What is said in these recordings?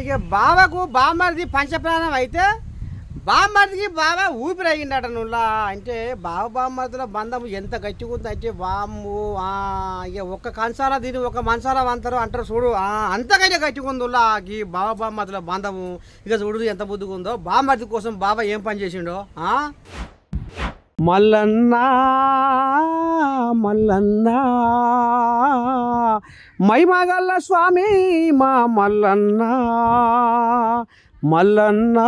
ఇక బావకు బామ్మర్ది పంచప్రాణం అయితే బామ్మర్దికి బాబా ఊపిరి అయ్యిండట నువ్వులా అంటే బావ బామ్మర్దిలో బంధం ఎంత గట్టిగా ఉంది అంటే ఆ, ఇక ఒక్క కంచాల దీని ఒక మంచాల అంటారు అంటారు చూడు. అంతకైనా గట్టిగా ఉల్లా ఈ బావ బామ్మర్దిలో బంధము. ఇక చూడు ఎంత బుద్ధిగుందో ఉందో. కోసం బాబా ఏం పని చేసిండో మల్లన్నా మల్లన్నా. మైమగల్ల స్వామి మా మల్లన్న మల్లన్న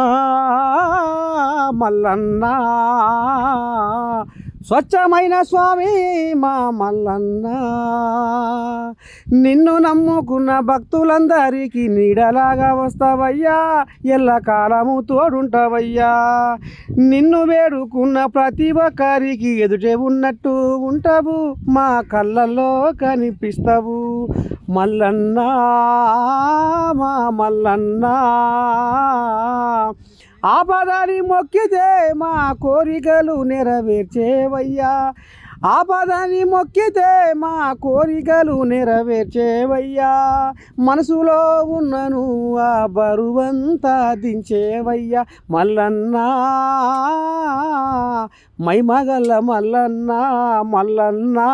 మల్లన్న. స్వచ్ఛమైన స్వామి మా మల్లన్న నిన్ను నమ్ముకున్న భక్తులందరికీ నీడలాగా వస్తావయ్యా ఎల్లకాలము తోడుంటావయ్యా. నిన్ను వేడుకున్న ప్రతి ఒక్కరికి ఎదుటే ఉన్నట్టు ఉంటావు మా కళ్ళల్లో కనిపిస్తావు. మల్లన్నా మా మల్లన్నా. ఆపదని మొక్కితే మా కోరికలు నెరవేర్చేవయ్యా. ఆపదని మొక్కితే మా కోరికలు నెరవేర్చేవయ్యా. మనసులో ఉన్నను ఆ బరువంతా దించేవయ్యా. మల్లన్నా మైమగల్ల మల్లన్నా మల్లన్నా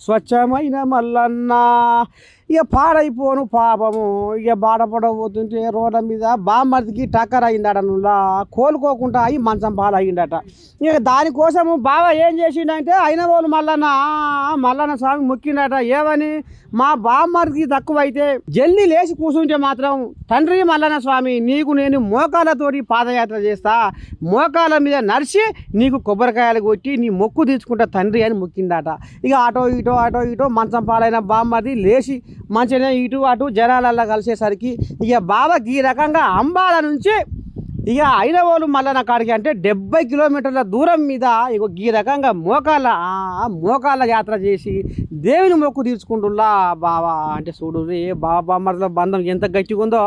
స్వచ్ఛమైన మల్లన్నా. ఇక పాడైపోను పాపము. ఇక బాధపడబోతుంటే రోడ్ల మీద బామ్మర్దికి టక్కర్ అయిందట నువ్వులా. కోలుకోకుండా అయి మంచం పాలయ్యిందట. ఇక దానికోసము బావ ఏం చేసిండంటే అయిన వాళ్ళు మల్లన్న మల్లన్న స్వామి మొక్కిండట. ఏమని? మా బామ్మర్దికి తక్కువైతే జల్లి లేచి కూర్చుంటే మాత్రం తండ్రి మల్లన్న స్వామి నీకు నేను మోకాలతోటి పాదయాత్ర చేస్తా. మోకాల మీద నడిచి నీకు కొబ్బరికాయలు కొట్టి నీ మొక్కు తీసుకుంటా తండ్రి అని మొక్కిందట. ఇక అటో ఇటో అటో ఇటో మంచం పాలైన బామ్మర్ది లేచి మంచిగా ఇటు అటు జనాలల్లా కలిసేసరికి ఇక బాబాకి ఈ రకంగా అంబాల నుంచి ఇక అయిన వాళ్ళు కాడికి అంటే డెబ్బై కిలోమీటర్ల దూరం మీద ఇక ఈ రకంగా మోకాళ్ళ మోకాళ్ళ యాత్ర చేసి దేవుని మొక్కు తీర్చుకుంటుల్లా బావా. అంటే చూడు రే బాబా మరల బంధం ఎంత గట్టిగా ఉందో